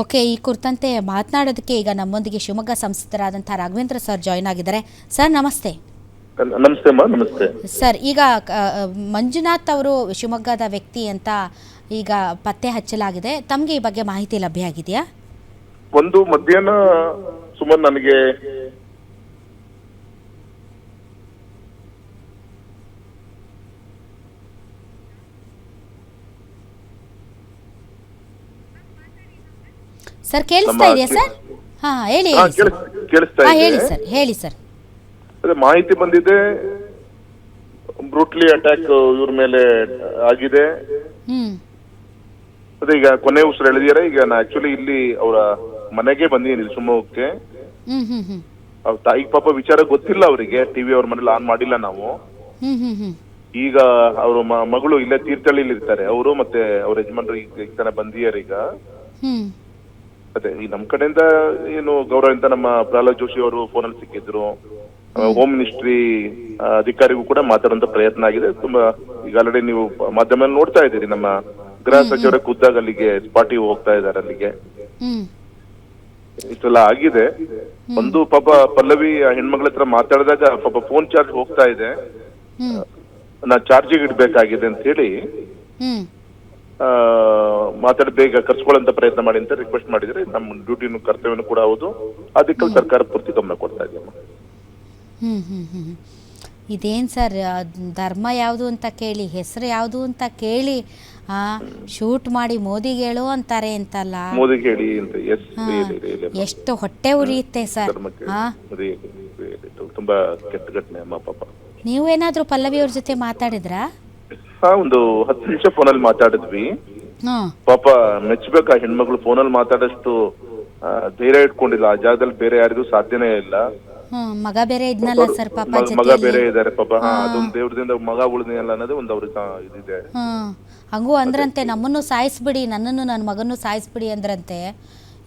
Okay ಈ ಕುರಿತಂತೆ ಮಾತನಾಡೋದಕ್ಕೆ ಈಗ ನಮ್ಮೊಂದಿಗೆ ಶಿವಮೊಗ್ಗ ಸಂಸದರಾದಂಥ ರಾಘವೇಂದ್ರ ಸರ್ ಜಾಯ್ನ್ ಆಗಿದ್ದಾರೆ. ಸರ್ ನಮಸ್ತೆ. ನಮಸ್ತೆ ನಮಸ್ತೆ. ಸರ್ ಈಗ ಮಂಜುನಾಥ್ ಅವರು ಶಿವಮೊಗ್ಗದ ವ್ಯಕ್ತಿ ಅಂತ ಈಗ ಪತ್ತೆ ಹಚ್ಚಲಾಗಿದೆ. ತಮಗೆ ಈ ಬಗ್ಗೆ ಮಾಹಿತಿ ಲಭ್ಯ ಆಗಿದೆಯಾ? ಒಂದು ಮಧ್ಯಾಹ್ನ ಸುಮಾರು ನನಗೆ ಸರ್ ಕೇಳಿಸ್ತಾ ಇದೆಯಾ ಸರ್ ಹಾಂ ಹೇಳಿ ಹಾ, ಹೇಳಿ ಸರ್ ಕೇಳಿಸ್- ಕೇಳಿಸ್ತಾ ಹಾಂ ಹೇಳಿ ಇದೆ ಸರ್ ಹೇಳಿ ಸರ್ ಅದೇ ಮಾಹಿತಿ ಬಂದಿದೆ. ಬ್ರೂಟ್ಲಿ ಅಟ್ಯಾಕ್ ಇವ್ರ ಮೇಲೆ ಆಗಿದೆ. ಅದೇ ಈಗ ಕೊನೆ ಉಸಿರು ಎಳೆದಿದ್ದಾರೆ. ಈಗ ನಾ ಆಕ್ಚುಲಿ ಇಲ್ಲಿ ಅವರ ಮನೆಗೆ ಬಂದಿದ್ದೀನಿ ಶಿವಮೊಗ್ಗಕ್ಕೆ. ಅವ್ರ ತಾಯಿ ಪಾಪ ವಿಚಾರ ಗೊತ್ತಿಲ್ಲ ಅವರಿಗೆ. ಟಿವಿ ಅವ್ರ ಮನೇಲಿ ಆನ್ ಮಾಡಿಲ್ಲ ನಾವು. ಈಗ ಅವ್ರ ಮ- ಮಗಳು ಇಲ್ಲೇ ತೀರ್ಥಹಳ್ಳಿಲಿ ಇರ್ತಾರೆ ಅವರು ಮತ್ತೆ ಅವ್ರ ಯಜಮಾನ್ರು ಈಗ ಈಗ ತಾನೇ ಬಂದಿದ್ದಾರೆ ಈಗ. ಅದೇ ಈ ನಮ್ ಕಡೆಯಿಂದ ಏನು ಗೌರವದಿಂದ ನಮ್ಮ ಪ್ರಹ್ಲಾದ್ ಜೋಶಿ ಅವರು ಫೋನಲ್ಲಿ ಸಿಕ್ಕಿದ್ರು. ಹೋಮ್. ಮಿನಿಸ್ಟ್ರಿ ಅಧಿಕಾರಿಗೂ ಕೂಡ ಮಾತಾಡುವಂತ ಪ್ರಯತ್ನ ಆಗಿದೆ. ತುಂಬಾ ಈಗ ಆಲ್ರೆಡಿ ನೀವು ಮಾಧ್ಯಮ ನೋಡ್ತಾ ಇದ್ದೀರಿ. ನಮ್ಮ ಗೃಹ ಸಚಿವರ ಖುದ್ದಾಗ ಅಲ್ಲಿಗೆ ಪಾರ್ಟಿ ಹೋಗ್ತಾ ಇದ್ದಾರೆ ಅಲ್ಲಿಗೆ. ಇಷ್ಟೆಲ್ಲ ಆಗಿದೆ. ಒಂದು ಪಾಪ ಪಲ್ಲವಿ ಹೆಣ್ಮಗಳ ಹತ್ರ ಮಾತಾಡಿದಾಗ ಪಾಪ ಫೋನ್ ಚಾರ್ಜ್ ಹೋಗ್ತಾ ಇದೆ. ನಾ ಚಾರ್ಜಿಗೆ ಇಡ್ಬೇಕಾಗಿದೆ ಅಂತ ಹೇಳಿ ಆ, ಮಾತಾಡಿ ಬೇಗ ಕರ್ಸ್ಕೊಳ್ಳೋಂತ ಪ್ರಯತ್ನ ಮಾಡಿ ಅಂತ ರಿಕ್ವೆಸ್ಟ್ ಮಾಡಿದ್ರೆ ನಮ್ಮ ಡ್ಯೂಟಿನೂ ಕರ್ತವ್ಯನೂ ಕೂಡ ಹೌದು. ಅದಕ್ಕೆ ಸರ್ಕಾರ ಪೂರ್ತಿ ಗಮನ ಕೊಡ್ತಾ ಇದೆ ಇದೇನು ಸರ್ ಧರ್ಮ ಯಾವುದು ಅಂತ ಕೇಳಿ ಹೆಸರು ಯಾವುದು ಅಂತ ಕೇಳಿ ಶೂಟ್ ಮಾಡಿ ಮೋದಿಗೆ ಹೇಳು ಅಂತಾರೆ ಅಂತಲ್ಲ. ಎಷ್ಟು ಹೊಟ್ಟೆ ಉರಿಯುತ್ತೆ ಸರ್. ತುಂಬಾ ಕೆಟ್ಟ ಘಟನೆ ಅಮ್ಮ ಪಾಪ. ನೀವೇನಾದರೂ ಪಲ್ಲವಿ ಅವ್ರ ಜೊತೆ ಮಾತಾಡಿದ್ರಾ? ಒಂದು ಹತ್ತು ನಿಮಿಷ ಫೋನಲ್ಲಿ ಮಾತಾಡಿದ್ವಿ. ಪಾಪ ಮೆಚ್ಚಬೇಕು ಆ ಹೆಣ್ಮಗಳು ಫೋನಲ್ಲಿ ಮಾತಾಡಷ್ಟು ಧೈರ್ಯ ಇಟ್ಕೊಂಡಿಲ್ಲ. ಆ ಜಾಗದಲ್ಲಿ ಬೇರೆ ಯಾರಿಗೂ ಸಾಧ್ಯನೇ ಇಲ್ಲ. ಮಗ ಬೇರೆ ಇದ್ನಲ್ಲ ಸರ್ ಪಾಪ ಮಗ- ಮಗ ಬೇರೆ ಇದ್ದಾರೆ ಪಾಪ. ಹಾ ಅದೊಂದು ದೇವ್ರದಿಂದ ಮಗ ಉಳಿದಿಲ್ಲ ಅನ್ನೋದು ಒಂದು ಅವ್ರಿಗೆ ಆ, ಇದಿದೆ. ಹಾಂ ಹಂಗೂ ಅಂದ್ರಂತೆ ನಮ್ಮನ್ನು ಸಾಯಿಸ್ಬಿಡಿ ನನ್ನನ್ನು ನನ್ನ ಮಗನ್ನು ಸಾಯಿಸ್ಬಿಡಿ ಅಂದ್ರಂತೆ.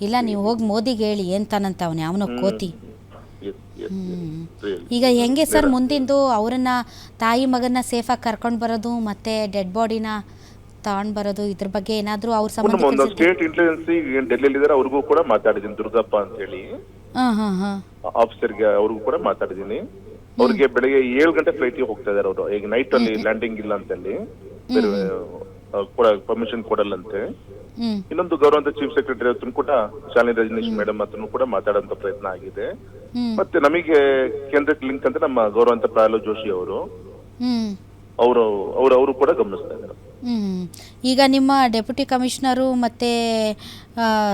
ಇಲ್ಲ ನೀವು ಹೋಗಿ ಮೋದಿಗೆ ಹೇಳಿ ಎಂತಾನಂತ ಅವನು ಯಾವನೋ ಕೋತಿ. Yes, yes, yes. Really. ಈಗ ಹೆಂಗೆ ಸರ್ ಮುಂದಿಂದು ಅವರನ್ನ ತಾಯಿ ಮಗನ್ನ ಸೇಫಾಗಿ ಕರ್ಕೊಂಡು ಬರೋದು ಮತ್ತೆ ಡೆಡ್ ಬಾಡಿನ ತಗೊಂಡ್ ಬರೋದು ಇದ್ರ ಬಗ್ಗೆ ಏನಾದ್ರೂ ಅವ್ರ ಒಂದು ಸ್ಟೇಟ್ ಇಂಟೆಲಿಜೆನ್ಸ್ ಡೆಲ್ಲಿಯಲ್ಲಿ ಇದ್ದಾರೆ ಇದಾರೆ ಅವ್ರಿಗೂ ಕೂಡ ಮಾತಾಡಿದ್ದೀನಿ ದುರ್ಗಪ್ಪ ಅಂತ ಹೇಳಿ ಹಾ ಹಾ ಹಾಂ. ಆಫೀಸರ್ಗೆ ಅವ್ರಿಗೂ ಕೂಡ ಮಾತಾಡಿದ್ದೀನಿ. ಅವ್ರಿಗೆ ಬೆಳಿಗ್ಗೆ ಏಳು ಗಂಟೆ ಫ್ಲೈಟ್ ಹೋಗ್ತಾ ಇದಾರೆ ಅವರು. ಈಗ ನೈಟ್ ಅಲ್ಲಿ ಲ್ಯಾಂಡಿಂಗ್ ಇಲ್ಲ ಅಂತ ಹೇಳಿ ಆ, ಕೂಡ ಪರ್ಮಿಷನ್ ಕೊಡಲ್ಲಂತೆ. ಇನ್ನೊಂದು ಗೌರವಂತ ಚೀಫ್ ಸೆಕ್ರೆಟರಿ ಹತ್ರ ಕೂಡ ಶಾಲಿನಿ ರಜನೀಶ್ ಮೇಡಮ್ ಹತ್ರ ಕೂಡ ಮಾತಾಡೋಂತ ಪ್ರಯತ್ನ ಆಗಿದೆ. ಮತ್ತೆ ನಮಗೆ ಕೇಂದ್ರಕ್ಕೆ ಲಿಂಕ್ ಅಂತ ನಮ್ಮ ಗೌರವಂತ ಪ್ರಹ್ಲಾದ್ ಜೋಶಿ ಅವರು. ಅವರು ಅವರು ಅವರು ಕೂಡ ಗಮನಿಸ್ತಾ ಇದ್ದಾರೆ. ಈಗ ನಿಮ್ಮ ಡೆಪ್ಯೂಟಿ ಕಮಿಷನರು ಮತ್ತು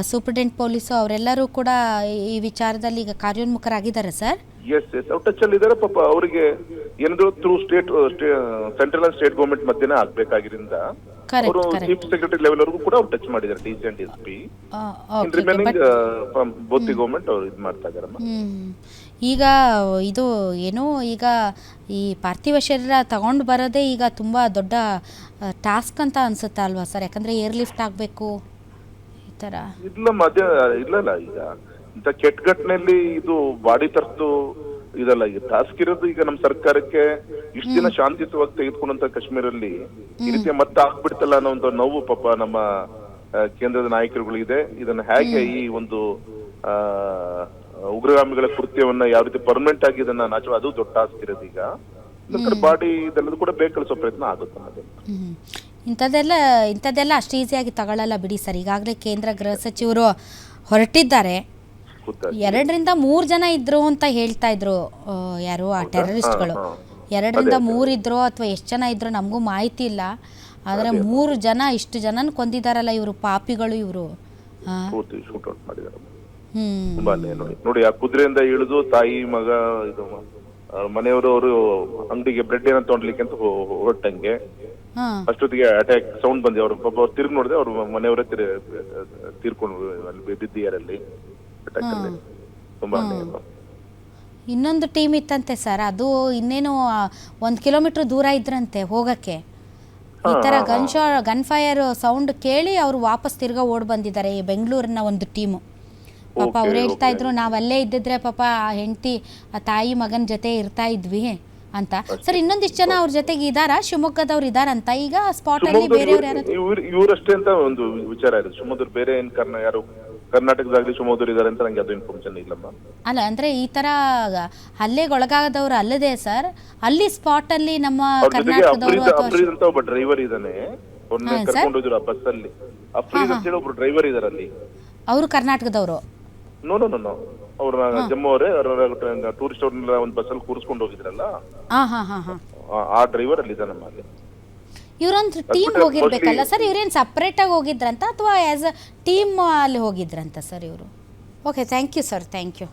ಸೂಪರ್ಡೆಂಟ್ ಪೊಲೀಸು ಅವರೆಲ್ಲರೂ ಕೂಡ ಈ- ಈ ವಿಚಾರದಲ್ಲಿ ಈಗ ಕಾರ್ಯೋನ್ಮುಖರಾಗಿದ್ದಾರೆ ಸರ್. ಎಸ್ ಎಸ್ ಅವ್ರು ಟಚ್ ಅಲ್ಲಿ ಇದಾರೆ ಪಾಪ ಅವರಿಗೆ ಏನಾದ್ರು through state central and state government ಮಧ್ಯನೇ ಆಗ್ಬೇಕಾಗಿರಿಂದ ಅವರು ಚೀಫ್ ಸೆಕ್ರೆಟರಿ ಲೆವೆಲ್ ವರೆಗೂ ಕೂಡ ಅವ್ರು ಟಚ್ ಮಾಡಿದ್ದಾರೆ D C and S P remaining both the government ಅವ್ರು ಇದು ಮಾಡ್ತಾ ಇದಾರಮ್ಮ ಈಗ ಇದು ಏನು ಈಗ ಈ ಪಾರ್ಥಿವ ಶರೀರ ತಗೊಂಡು ಬರೋದೇ ಈಗ ತುಂಬ ದೊಡ್ಡ ಟಾಸ್ಕ್ ಅಂತ ಅನ್ಸುತ್ತೆ ಅಲ್ವಾ ಸರ್? ಯಾಕಂದ್ರೆ ಏರ್ ಲಿಫ್ಟ್ ಆಗಬೇಕು ಈ ಥರ ಇಲ್ಲ ಮಧ್ಯ ಇಲ್ಲ. ಈಗ ಇಂಥ ಕೆಟ್ಟ ಇದು ಬಾಡಿ ತರ್ತು ಇದಲ್ಲ ಈಗ ಟಾಸ್ಕ್ ಇರೋದು ಈಗ ನಮ್ಮ ಸರ್ಕಾರಕ್ಕೆ ಇಷ್ಟು ದಿನ ಶಾಂತಿಯುತವಾಗಿ ತೆಗೆದುಕೊಂಡಂತ ಕಾಶ್ಮೀರಲ್ಲಿ ಈ ರೀತಿ ಮತ್ತೆ ಆಗ್ಬಿಡ್ತಲ್ಲ ಅನ್ನೋ ಒಂದು ನೋವು ಪಾಪ ನಮ್ಮ ಕೇಂದ್ರದ ನಾಯಕರುಗಳಿದೆ ಇದನ್ನ ಹೇಗೆ ಈ ಒಂದು ಆ ಉಗ್ರಗಾಮಿಗಳ ಕೃತ್ಯವನ್ನ ಯಾವ ರೀತಿ ಪರ್ಮನೆಂಟ್ ಆಗಿ ಇದನ್ನ ನಾಚು ಅದು ದೊಡ್ಡ ಟಾಸ್ಕ್ ಇರೋದು ಈಗ. ಬಾಡಿ ಇದೆಲ್ಲದೂ ಕೂಡ ಬೇಕಳಿಸೋ ಪ್ರಯತ್ನ ಆಗುತ್ತೆ ಅದೇ. ಇಂಥದ್ದೆಲ್ಲ ಇಂಥದ್ದೆಲ್ಲ ಅಷ್ಟು ಈಸಿಯಾಗಿ ತಗೊಳ್ಳಲ್ಲ ಬಿಡಿ ಸರ್. ಈಗಾಗಲೇ ಕೇಂದ್ರ ಗೃಹ ಸಚಿವರು ಹೊರಟಿದ್ದಾರೆ. ಎರಡರಿಂದ ಮೂರು ಜನ ಇದ್ರು ಅಂತ ಹೇಳ್ತಾ ಇದ್ರು ಆ, ಯಾರು ಆ ಟೆರರಿಸ್ಟ್ಗಳು. ಹಾ, ಎರಡರಿಂದ ಮೂರು ಇದ್ರು ಅಥವಾ ಎಷ್ಟು ಜನ ಇದ್ರು ನಮಗೂ ಮಾಹಿತಿ ಇಲ್ಲ. ಆದರೆ ಮೂರು ಜನ ಇಷ್ಟು ಜನನ ಕೊಂದಿದಾರಲ್ಲ ಇವರು ಪಾಪಿಗಳು ಇವರು. ಪೂರ್ತಿ ಶೂಟ್ ಔಟ್ ಮಾಡಿದ್ದಾರೆ ಹ್ಞೂ ತುಂಬಾ ನೋಡಿ. ನೋಡಿ ಆ ಕುದುರೆಯಿಂದ ಇಳಿದು ತಾಯಿ ಮಗ ಇದು ಆ, ಮನೆಯವರು ಅವರು ಅಂಗಡಿಗೆ ಬ್ರೆಡ್ ಏನೋ ತಗೊಂಡ್ಲಿಕ್ಕೆ ಅಂತ ಹೊ- ಹೊ- ಹೊರಟಂಗೆ. ಹಾಂ. ಅಷ್ಟೊತ್ತಿಗೆ ಅಟ್ಯಾಕ್ ಸೌಂಡ್ ಬಂದಿ ಅವ್ರು ಪಾಪ ಅವ್ರು ತಿರುಗಿ ನೋಡಿದೆ ಅವ್ರು ಮನೆಯವರೇ ತಿರ್ ತೀರ್ಕೊಂಡು ಅಲ್ಲಿ ಅಲ್ಲಿ ತುಂಬಾ. ಇನ್ನೊಂದು ಟೀಮ್ ಇತ್ತಂತೆ ಸರ್ ಅದು ಇನ್ನೇನು ಒಂದ್ ಕಿಲೋಮೀಟರ್ ದೂರ ಇದ್ರಂತೆ ಹೋಗಕ್ಕೆ. ಈ ತರ ಗನ್ ಶಾ ಗನ್ ಫೈರ್ ಸೌಂಡ್ ಕೇಳಿ ಅವರು ವಾಪಸ್ ತಿರ್ಗಾ ಓಡ್ ಬಂದಿದ್ದಾರೆ ಈ ಬೆಂಗಳೂರಿನ ಒಂದು ಟೀಮ್ ಪಾಪ ಅವ್ರು ಹೇಳ್ತಾ ಇದ್ರು ನಾವಲ್ಲೇ ಅಲ್ಲೇ ಇದ್ದಿದ್ರೆ ಪಾಪ ಆ ಹೆಂಡತಿ ಆ ತಾಯಿ ಮಗನ ಜೊತೆ ಇರ್ತಾ ಇದ್ವಿ ಅಂತ. ಸರ್ ಇನ್ನೊಂದಿಷ್ಟು ಜನ ಅವ್ರ ಜೊತೆಗೆ ಇದಾರಾ? ಶಿವಮೊಗ್ಗದವ್ರು ಇದಾರಂತ ಈಗ ಸ್ಪಾಟಲ್ಲಿ ಬೇರೆಯವ್ರು ಯಾರು ಇವರಷ್ಟೇ ಇವ್ರಷ್ಟೇ ಅಂತ ಒಂದು ವಿಚಾರ ಇದೆ. ಶಿವಮೊಗ್ಗದವ್ರು ಬೇರೆ ಏನ್ ಕಾರಣ? ಯಾರು ಕರ್ನಾಟಕದಾಗ್ಲಿ ಶಿವಮೊಗ್ಗದವ್ರು ಇದಾರೆ ಅಂತ ನಂಗೆ ಅದು ಇನ್ಫಾರ್ಮೇಶನ್ ಇಲ್ಲಮ್ಮ ಅಲ್ಲ ಅಂದ್ರೆ ಈ ತರ ಹಲ್ಲೆಗೊಳಗಾದವರು ಅಲ್ಲದೆ ಸರ್ ಅಲ್ಲಿ ಸ್ಪಾಟ್ ಅಲ್ಲಿ ನಮ್ಮ ಅವ್ರ ಜೊತೆಗೆ ಕರ್ನಾಟಕದವರು ಅಫ್ರೀದ್ ಅಥವಾ ಅಫ್ರೀದ್ ಅಂತ ಒಬ್ಬ ಡ್ರೈವರ್ ಹಾ, ಸರ್. ಕರ್ಕೊಂಡು ಹೋದ್ರು ಆ ಬಸ್ ಅಲ್ಲಿ. ಅಫ್ರೀದ್ ಅಂತ ಹೇಳಿ ಒಬ್ರು ಡ್ರೈವರ್ ಇದಾರೆ ಅಲ್ಲಿ. ಅವರು ಕರ್ನಾಟಕದವರು? ನೋ ನೋ ನೋ ಅವ್ರನ್ನ ಜಮ್ಮು ಅವರೇ ಅವ್ರ ಟೂರಿಸ್ಟ್ ಅವ್ರನ್ನ ಒಂದು ಬಸ್ಸಲ್ಲಿ ಕೂರಿಸ್ಕೊಂಡು ಹೋಗಿದ್ರಲ್ಲ? ಹಾ ಹಾ ಹಾ ಹಾಂ. ಆ- ಆ ಡ್ರೈವರ್ ಅಲ್ಲಿ ಇದಾನಮ್ಮ ಅಲ್ಲಿ ಇವರೊಂದು ಟೀಮ್ ಹೋಗಿರ್ಬೇಕಲ್ಲ ಸರ್ ಇವ್ರೇನು ಸಪ್ರೇಟಾಗಿ ಹೋಗಿದ್ರಂತ ಅಥವಾ ಆ್ಯಸ್ ಅ ಟೀಮ್ ಅಲ್ಲಿ ಹೋಗಿದ್ರಂತ ಸರ್ ಇವರು? Okay thank you sir thank you